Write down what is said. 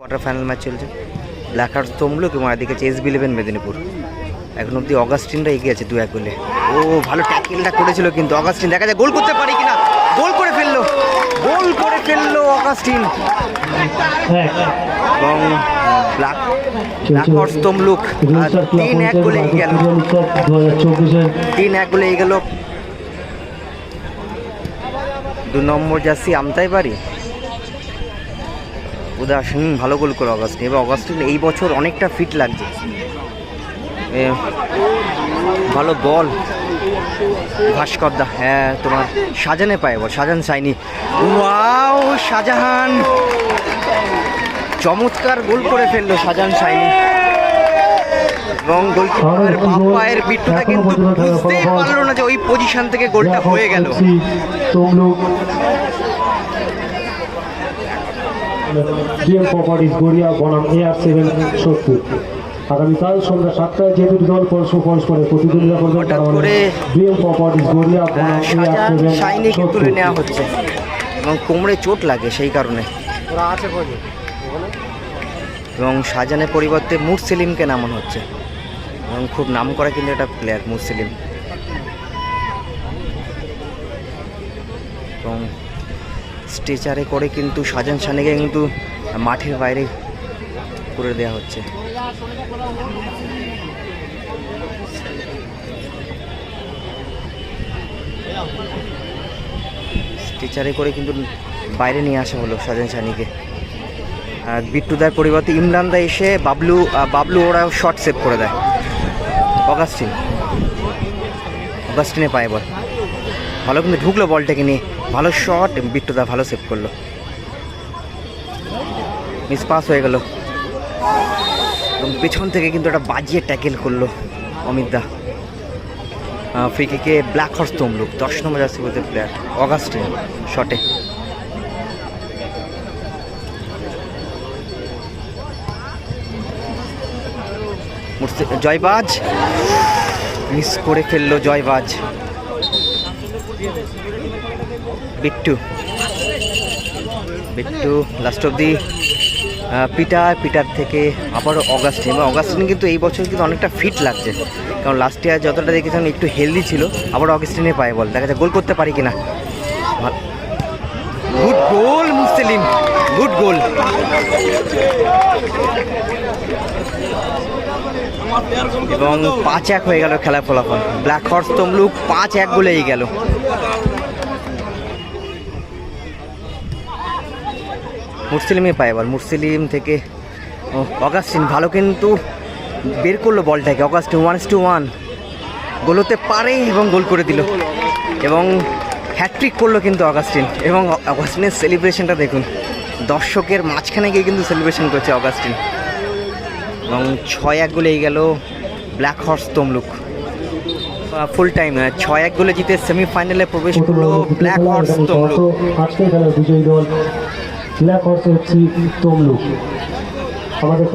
Quarter final match চলছে। Black hearts Tamluk এবং এদিকে চেস ইলেভেন মেদিনীপুর। এখন অব্দি অগাস্টিনরা এগিয়ে আছে দু এক গোলে। ও, ভালো ট্যাকেলটা করেছিল কিন্তু অগাস্টিন দেখা যায় গোল করতে পারি কিনা। গোল করে ফেলল। গোল করে ফেলল অগাস্টিন এবং ব্ল্যাক ব্ল্যাক হর্স তমলুক তিন এক গোলে গেল। তিন এক গোলে গেল। দু নম্বর জার্সি আমতাই পারি উদাস হুম ভালো গোল করে অগাস্টিন। এবার অগাস্টিন এই বছর অনেকটা ফিট লাগছে। ভালো বল। ভাস্করদা হ্যাঁ তোমার সাজানে পায় বল, সাজান সাইনি। ওয়াও শাহজাহান চমৎকার গোল করে ফেলল শাহজাহান সাইনি। এবং গোলকিপারের কিন্তু বুঝতেই পারল না যে ওই পজিশন থেকে গোলটা হয়ে গেল। ডিএম প্রপার্টিস গড়িয়া বনাম এআর সেভেন সত্তর আগামীকাল সন্ধ্যা সাতটায় যে দুটি দল পরস্পর পরস্পরের প্রতিদ্বন্দ্বিতা করবে হঠাৎ তারা ডিএম প্রপার্টিস গড়িয়া বনাম এআর সেভেন সাইনিকে তুলে নেওয়া হচ্ছে। এবং কোমরে চোট লাগে সেই কারণে। এবং শাহজাহানের পরিবর্তে মুরসেলিমকে নামানো হচ্ছে। এবং খুব নাম করা কিন্তু একটা প্লেয়ার মুরসেলিম। এবং স্ট্রেচারে করে কিন্তু শাহজাহান সানিকে কিন্তু মাঠের বাইরে করে দেওয়া হচ্ছে। স্ট্রেচারে করে কিন্তু বাইরে নিয়ে আসা হলো শাহজাহান সানিকে। বিট্টুদার পরিবর্তে ইমরানদা এসে বাবলু বাবলু ওরা শর্ট সেভ করে দেয়। অগাস্টিন। অগাস্টিনে পায় বল ভালো কিন্তু ঢুকলো বলটাকে নিয়ে। ভালো শট বিট্টুদা ভালো সেভ করল। মিস পাস হয়ে গেল। এবং পেছন থেকে কিন্তু একটা বাজিয়ে ট্যাকেল করল অমিত দা। ফ্রিকিকে ব্ল্যাক হর্স তমলুক, দশ নম্বর জার্সি বলতে প্লেয়ার অগাস্টে শটে জয়বাজ। মিস করে ফেলল জয়বাজ। Bittu. Bittu last of the Peter Peter থেকে আবারও অগাস্টিন। এবং অগাস্টিন কিন্তু এই বছর কিন্তু অনেকটা ফিট লাগছে। কারণ লাস্ট ইয়ার যতটা দেখেছিলাম একটু হেলদি ছিল, আবার অগাস্টিনে পায় বল। দেখা যায় গোল করতে পারি কিনা। গুড গোল মুসলিম। গুড গোল এবং পাঁচ এক হয়ে গেল খেলার ফলাফল। ব্ল্যাক হর্স তমলুক পাঁচ এক গোলেই গেল। মুরসিলিমে পায় বল মুরসিলিম থেকে অগাস্টিন ভালো কিন্তু বের করল বলটাকে। Augustine one two one goal হতে পারে এবং গোল করে দিল। এবং হ্যাট্রিক করল কিন্তু অগাস্টিন। এবং অগাস্টিনের সেলিব্রেশনটা দেখুন। দর্শকের মাঝখানে গিয়ে কিন্তু সেলিব্রেশন করছে অগাস্টিন। এবং ছয় এক গোলে গেল black horse Tamluk. Full time ছয় এক গোলে জিতে সেমিফাইনালে প্রবেশ করল ব্ল্যাক হর্স তমলুক। আজকের হচ্ছে তমলুক। আমাদের